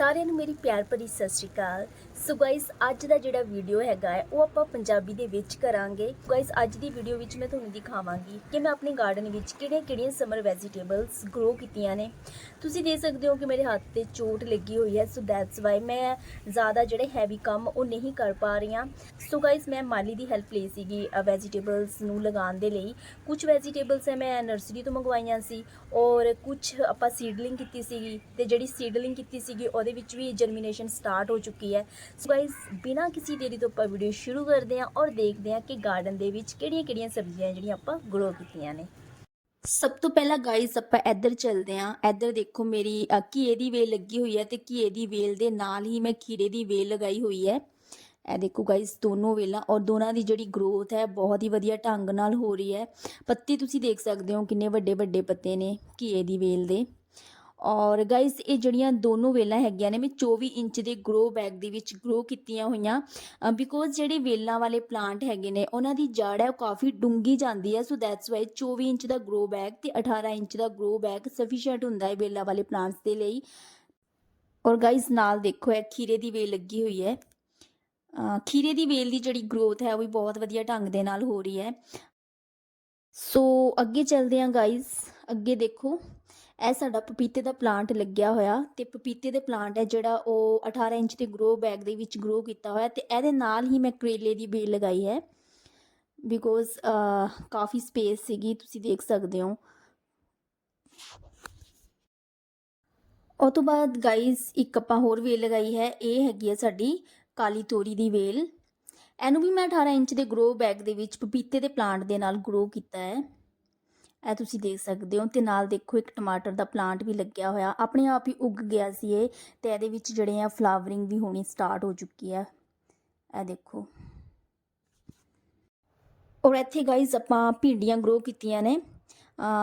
ਸਾਰਿਆਂ ਨੂੰ ਮੇਰੀ ਪਿਆਰ ਭਰੀ ਸਤਿ ਸ਼੍ਰੀ ਅਕਾਲ। ਸੋ ਗਾਇਸ ਅੱਜ ਦਾ ਜਿਹੜਾ ਵੀਡੀਓ ਹੈਗਾ ਹੈ, ਉਹ ਆਪਾਂ ਪੰਜਾਬੀ ਦੇ ਵਿੱਚ ਕਰਾਂਗੇ। ਗਾਇਸ ਅੱਜ ਦੀ ਵੀਡੀਓ ਵਿੱਚ ਮੈਂ ਤੁਹਾਨੂੰ ਦਿਖਾਵਾਂਗੀ ਕਿ ਮੈਂ ਆਪਣੇ ਗਾਰਡਨ ਵਿੱਚ ਕਿਹੜੀਆਂ-ਕਿਹੜੀਆਂ ਸਮਰ ਵੈਜੀਟੇਬਲਸ ਗਰੋ ਕੀਤੀਆਂ ਨੇ। ਤੁਸੀਂ ਦੇਖ ਸਕਦੇ ਹੋ ਕਿ ਮੇਰੇ ਹੱਥ ਤੇ ਚੋਟ ਲੱਗੀ ਹੋਈ ਹੈ ਸੋ ਦੈਟਸ ਵਾਈ ਮੈਂ ਜ਼ਿਆਦਾ ਜਿਹੜੇ ਹੈਵੀ ਕੰਮ ਉਹ ਨਹੀਂ ਕਰ ਪਾ ਰਹੀ ਹਾਂ। ਸੋ ਗਾਇਸ ਮੈਂ ਮਾਲੀ ਦੀ ਹੈਲਪ ਲਈ ਸੀਗੀ ਵੈਜੀਟੇਬਲਸ ਨੂੰ ਲਗਾਉਣ ਦੇ ਲਈ। ਕੁਝ ਵੈਜੀਟੇਬਲਸ ਹੈ, ਮੈਂ ਨਰਸਰੀ ਤੋਂ ਮੰਗਵਾਈਆਂ ਸੀ ਔਰ ਕੁਝ ਆਪਾਂ ਸੀਡਲਿੰਗ ਕੀਤੀ ਸੀਗੀ ਤੇ ਜਿਹੜੀ ਸੀਡਲਿੰਗ ਕੀਤੀ ਸੀਗੀ, ਉਹਦੇ ਵਿੱਚ ਵੀ ਜਰਮੀਨੇਸ਼ਨ ਸਟਾਰਟ ਹੋ ਚੁੱਕੀ ਹੈ। ਸੋ ਗਾਇਸ ਬਿਨਾਂ ਕਿਸੇ ਦੇਰੀ ਤੋਂ ਆਪਾਂ ਵੀਡੀਓ ਸ਼ੁਰੂ ਕਰਦੇ ਹਾਂ ਔਰ ਦੇਖਦੇ ਹਾਂ ਕਿ ਗਾਰਡਨ ਦੇ ਵਿੱਚ ਕਿਹੜੀਆਂ-ਕਿਹੜੀਆਂ ਸਬਜ਼ੀਆਂ ਜਿਹੜੀਆਂ ਆਪਾਂ ਗਰੋ ਕੀਤੀਆਂ ਨੇ। ਸਭ ਤੋਂ ਪਹਿਲਾਂ ਗਾਇਸ ਆਪਾਂ ਇੱਧਰ ਚੱਲਦੇ ਹਾਂ। ਇੱਧਰ ਦੇਖੋ ਮੇਰੀ ਘੀਏ ਦੀ ਵੇਲ ਲੱਗੀ ਹੋਈ ਹੈ ਤੇ ਘੀਏ ਦੀ ਵੇਲ ਦੇ ਨਾਲ ਹੀ ਮੈਂ ਖੀਰੇ ਦੀ ਵੇਲ ਲਗਾਈ ਹੋਈ ਹੈ। ਇਹ ਦੇਖੋ ਗਾਇਸ ਦੋਨੋਂ ਵੇਲਾਂ ਔਰ ਦੋਨਾਂ ਦੀ ਜਿਹੜੀ ਗਰੋਥ ਹੈ, ਬਹੁਤ ਹੀ ਵਧੀਆ ਢੰਗ ਨਾਲ ਹੋ ਰਹੀ ਹੈ। ਪੱਤੇ ਤੁਸੀਂ ਦੇਖ ਸਕਦੇ ਹੋ ਕਿੰਨੇ ਵੱਡੇ ਵੱਡੇ ਪੱਤੇ ਨੇ ਘੀਏ ਦੀ ਵੇਲ ਦੇ। ਔਰ ਗਾਇਸ ਇਹ ਜਿਹੜੀਆਂ ਦੋਨੋਂ ਵੇਲਾਂ ਹੈਗੀਆਂ ਨੇ, ਮੈਂ 24 ਇੰਚ ਦੇ ਗਰੋ ਬੈਗ ਦੇ ਵਿੱਚ ਗਰੋ ਕੀਤੀਆਂ ਹੋਈਆਂ। ਬਿਕੋਜ਼ ਜਿਹੜੇ ਵੇਲਾਂ ਵਾਲੇ ਪਲਾਂਟ ਹੈਗੇ ਨੇ, ਉਹਨਾਂ ਦੀ ਜੜ ਹੈ, ਉਹ ਕਾਫੀ ਡੂੰਗੀ ਜਾਂਦੀ ਹੈ ਸੋ ਦੈਟਸ ਵਾਈ 24 ਇੰਚ ਦਾ ਗਰੋ ਬੈਗ ਤੇ 18 ਇੰਚ ਦਾ ਗਰੋ ਬੈਗ ਸਫੀਸ਼ੀਐਂਟ ਹੁੰਦਾ ਹੈ ਵੇਲਾਂ ਵਾਲੇ ਪਲਾਂਟਸ ਦੇ ਲਈ। ਔਰ ਗਾਇਸ ਨਾਲ ਦੇਖੋ, ਇਹ ਖੀਰੇ ਦੀ ਵੇਲ ਲੱਗੀ ਹੋਈ ਹੈ। ਖੀਰੇ ਦੀ ਵੇਲ ਦੀ ਜਿਹੜੀ ਗਰੋਥ ਹੈ, ਉਹ ਵੀ ਬਹੁਤ ਵਧੀਆ ਢੰਗ ਦੇ ਨਾਲ ਹੋ ਰਹੀ ਹੈ। ਸੋ ਅੱਗੇ ਚੱਲਦੇ ਹਾਂ ਗਾਇਸ ਅੱਗੇ ਦੇਖੋ। ਇਹ ਸਾਡਾ ਪਪੀਤੇ ਦਾ ਪਲਾਂਟ ਲੱਗਿਆ ਹੋਇਆ ਤੇ ਪਪੀਤੇ ਦੇ ਪਲਾਂਟ ਹੈ ਜਿਹੜਾ ਉਹ 18 ਇੰਚ ਦੇ ਗਰੋ ਬੈਗ ਦੇ ਵਿੱਚ ਗਰੋ ਕੀਤਾ ਹੋਇਆ ਤੇ ਇਹਦੇ ਨਾਲ ਹੀ ਮੈਂ ਕਰੇਲੇ ਦੀ ਬੇਲ ਲਗਾਈ ਹੈ ਬਿਕੋਜ਼ ਕਾਫੀ ਸਪੇਸ ਸੀਗੀ, ਤੁਸੀਂ ਦੇਖ ਸਕਦੇ ਹੋ। ਉਹ ਤੋਂ ਬਾਅਦ ਗਾਈਸ ਇੱਕ ਆਪਾਂ ਹੋਰ ਵੇਲ ਲਗਾਈ ਹੈ, ਇਹ ਹੈਗੀ ਹੈ ਸਾਡੀ ਕਾਲੀ ਤੋਰੀ ਦੀ ਵੇਲ। ਇਹਨੂੰ ਵੀ ਮੈਂ 18 ਇੰਚ ਦੇ ਗਰੋ ਬੈਗ ਦੇ ਵਿੱਚ ਪਪੀਤੇ ਦੇ ਪਲਾਂਟ ਦੇ ਨਾਲ ਗਰੋ ਕੀਤਾ ਹੈ। ਇਹ ਤੁਸੀਂ ਦੇਖ ਸਕਦੇ ਹੋ ਤੇ ਨਾਲ ਦੇਖੋ ਇੱਕ ਟਮਾਟਰ ਦਾ ਪਲਾਂਟ ਵੀ ਲੱਗਿਆ ਹੋਇਆ। ਆਪਣੇ ਆਪ ਹੀ ਉੱਗ ਗਿਆ ਸੀ ਇਹ ਤੇ ਇਹਦੇ ਵਿੱਚ ਜਿਹੜੇ ਆ ਫਲਾਵਰਿੰਗ ਵੀ ਹੋਣੀ ਸਟਾਰਟ ਹੋ ਚੁੱਕੀ ਹੈ। ਇਹ ਦੇਖੋ। ਔਰ ਇੱਥੇ ਗਾਈਜ਼ ਆਪਾਂ ਭਿੰਡੀਆਂ ਗਰੋ ਕੀਤੀਆਂ ਨੇ।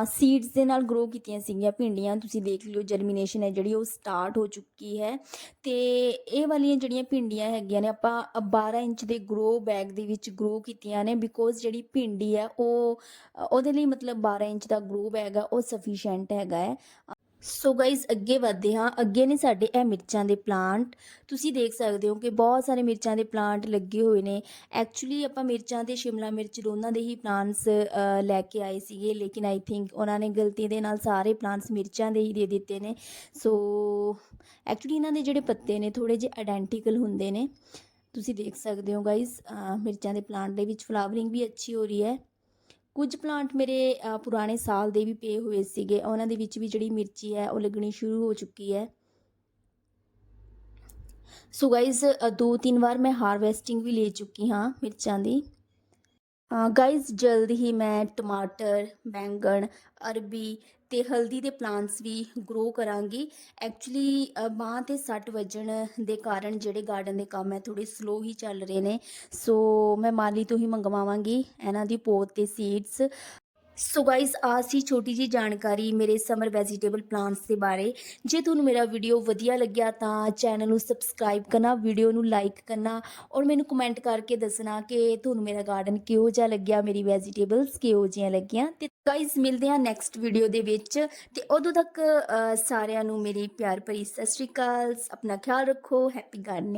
ਸੀਡਸ ਦੇ ਨਾਲ ਗਰੋ ਕੀਤੀਆਂ ਸੀਗੀਆਂ ਭਿੰਡੀਆਂ, ਤੁਸੀਂ ਦੇਖ ਲਿਓ ਜਰਮੀਨੇਸ਼ਨ ਹੈ ਜਿਹੜੀ ਉਹ ਸਟਾਰਟ ਹੋ ਚੁੱਕੀ ਹੈ। ਤੇ ਇਹ ਵਾਲੀਆਂ ਜਿਹੜੀਆਂ ਭਿੰਡੀਆਂ ਹੈਗੀਆਂ ਨੇ, ਆਪਾਂ 12 ਇੰਚ ਦੇ ਗਰੋ ਬੈਗ ਦੇ ਵਿੱਚ ਗਰੋ ਕੀਤੀਆਂ ਨੇ ਬਿਕੋਜ਼ ਜਿਹੜੀ ਭਿੰਡੀ ਹੈ ਉਹ ਉਹਦੇ ਲਈ ਮਤਲਬ 12 ਇੰਚ ਦਾ ਗਰੋ ਬੈਗ ਆ, ਉਹ ਸਫੀਸ਼ੀਐਂਟ ਹੈਗਾ ਹੈ। ਸੋ ਗਾਇਸ ਅੱਗੇ ਵਧਦੇ ਹਾਂ। ਅੱਗੇ ਨੇ ਸਾਡੇ ਇਹ ਮਿਰਚਾਂ ਦੇ ਪਲਾਂਟ ਤੁਸੀਂ ਦੇਖ ਸਕਦੇ ਹੋ ਕਿ ਬਹੁਤ ਸਾਰੇ ਮਿਰਚਾਂ ਦੇ ਪਲਾਂਟ ਲੱਗੇ ਹੋਏ ਨੇ। ਐਕਚੁਅਲੀ ਆਪਾਂ ਮਿਰਚਾਂ ਤੇ ਸ਼ਿਮਲਾ ਮਿਰਚ ਦੋਨਾਂ ਦੇ ਹੀ ਪਲਾਂਟਸ ਲੈ ਕੇ ਆਏ ਸੀਗੇ। ਲੇਕਿਨ ਆਈ ਥਿੰਕ ਉਹਨਾਂ ਨੇ ਗਲਤੀ ਦੇ ਨਾਲ ਸਾਰੇ ਪਲਾਂਟਸ ਮਿਰਚਾਂ ਦੇ ਹੀ ਦੇ ਦਿੱਤੇ ਨੇ। ਸੋ ਐਕਚੁਅਲੀ ਇਹਨਾਂ ਦੇ ਜਿਹੜੇ ਪੱਤੇ ਨੇ ਥੋੜੇ ਜਿਹੇ ਆਇਡੈਂਟੀਕਲ ਹੁੰਦੇ ਨੇ। ਤੁਸੀਂ ਦੇਖ ਸਕਦੇ ਹੋ ਗਾਇਸ ਮਿਰਚਾਂ ਦੇ ਪਲਾਂਟ ਦੇ ਵਿੱਚ ਫਲਾਵਰਿੰਗ ਵੀ ਅੱਛੀ ਹੋ ਰਹੀ ਹੈ। ਕੁਝ ਪਲਾਂਟ ਮੇਰੇ ਪੁਰਾਣੇ ਸਾਲ ਦੇ ਵੀ ਪਏ ਹੋਏ ਸੀਗੇ। ਉਹਨਾਂ ਦੇ ਵਿੱਚ ਵੀ ਜਿਹੜੀ ਮਿਰਚੀ ਹੈ, ਉਹ ਲੱਗਣੀ ਸ਼ੁਰੂ ਹੋ ਚੁੱਕੀ ਹੈ। ਸੋ ਗਾਇਜ਼ ਦੋ ਤਿੰਨ ਵਾਰ ਮੈਂ ਹਾਰਵੈਸਟਿੰਗ ਵੀ ਲੈ ਚੁੱਕੀ ਹਾਂ ਮਿਰਚਾਂ ਦੀ। ਗਾਇਜ਼ ਜਲਦ ਹੀ ਮੈਂ ਟਮਾਟਰ, ਬੈਂਗਣ, ਅਰਬੀ ਤੇ ਹਲਦੀ ਦੇ ਪਲਾਂਟਸ ਵੀ ਗਰੋ ਕਰਾਂਗੀ। ਐਕਚੁਅਲੀ ਬਾਂਹ ਤੇ ਸੱਟ ਵੱਜਣ ਦੇ ਕਾਰਨ ਜਿਹੜੇ ਗਾਰਡਨ ਦੇ ਕੰਮ ਹੈ ਥੋੜੇ ਸਲੋ ਹੀ ਚੱਲ ਰਹੇ ਨੇ। ਸੋ ਮੈਂ ਮਾਲੀ ਤੋਂ ਹੀ ਮੰਗਵਾਵਾਂਗੀ। ਇਹਨਾਂ ਦੀ ਪੋਤ ਤੇ ਸੀਡਸ ਸੋ ਗਾਇਸ ਆ ਸੀ ਛੋਟੀ ਜੀ ਜਾਣਕਾਰੀ ਮੇਰੇ ਸਮਰ ਵੈਜੀਟੇਬਲ ਪਲਾਂਟਸ ਦੇ ਬਾਰੇ। ਜੇ ਤੁਹਾਨੂੰ ਮੇਰਾ ਵੀਡੀਓ ਵਧੀਆ ਲੱਗਿਆ ਤਾਂ ਚੈਨਲ ਨੂੰ ਸਬਸਕ੍ਰਾਈਬ ਕਰਨਾ ਵੀਡੀਓ ਨੂੰ ਲਾਈਕ ਕਰਨਾ ਔਰ ਮੈਨੂੰ ਕਮੈਂਟ ਕਰਕੇ ਦੱਸਣਾ ਕਿ ਤੁਹਾਨੂੰ ਮੇਰਾ ਗਾਰਡਨ ਕਿਹੋ ਜਿਹਾ ਲੱਗਿਆ, ਮੇਰੀ ਵੈਜੀਟੇਬਲਸ ਕਿਹੋ ਜਿਹੀਆਂ ਲੱਗੀਆਂ। ਤੇ ਗਾਇਸ ਮਿਲਦੇ ਹਾਂ ਨੈਕਸਟ ਵੀਡੀਓ ਦੇ ਵਿੱਚ। ਤੇ ਉਦੋਂ ਤੱਕ ਸਾਰਿਆਂ ਨੂੰ ਮੇਰੀ ਪਿਆਰ ਭਰੀ ਸਤਿ ਸ਼੍ਰੀ ਅਕਾਲ, ਆਪਣਾ ਖਿਆਲ ਰੱਖੋ ਹੈਪੀ ਗਾਰਡਨਿੰਗ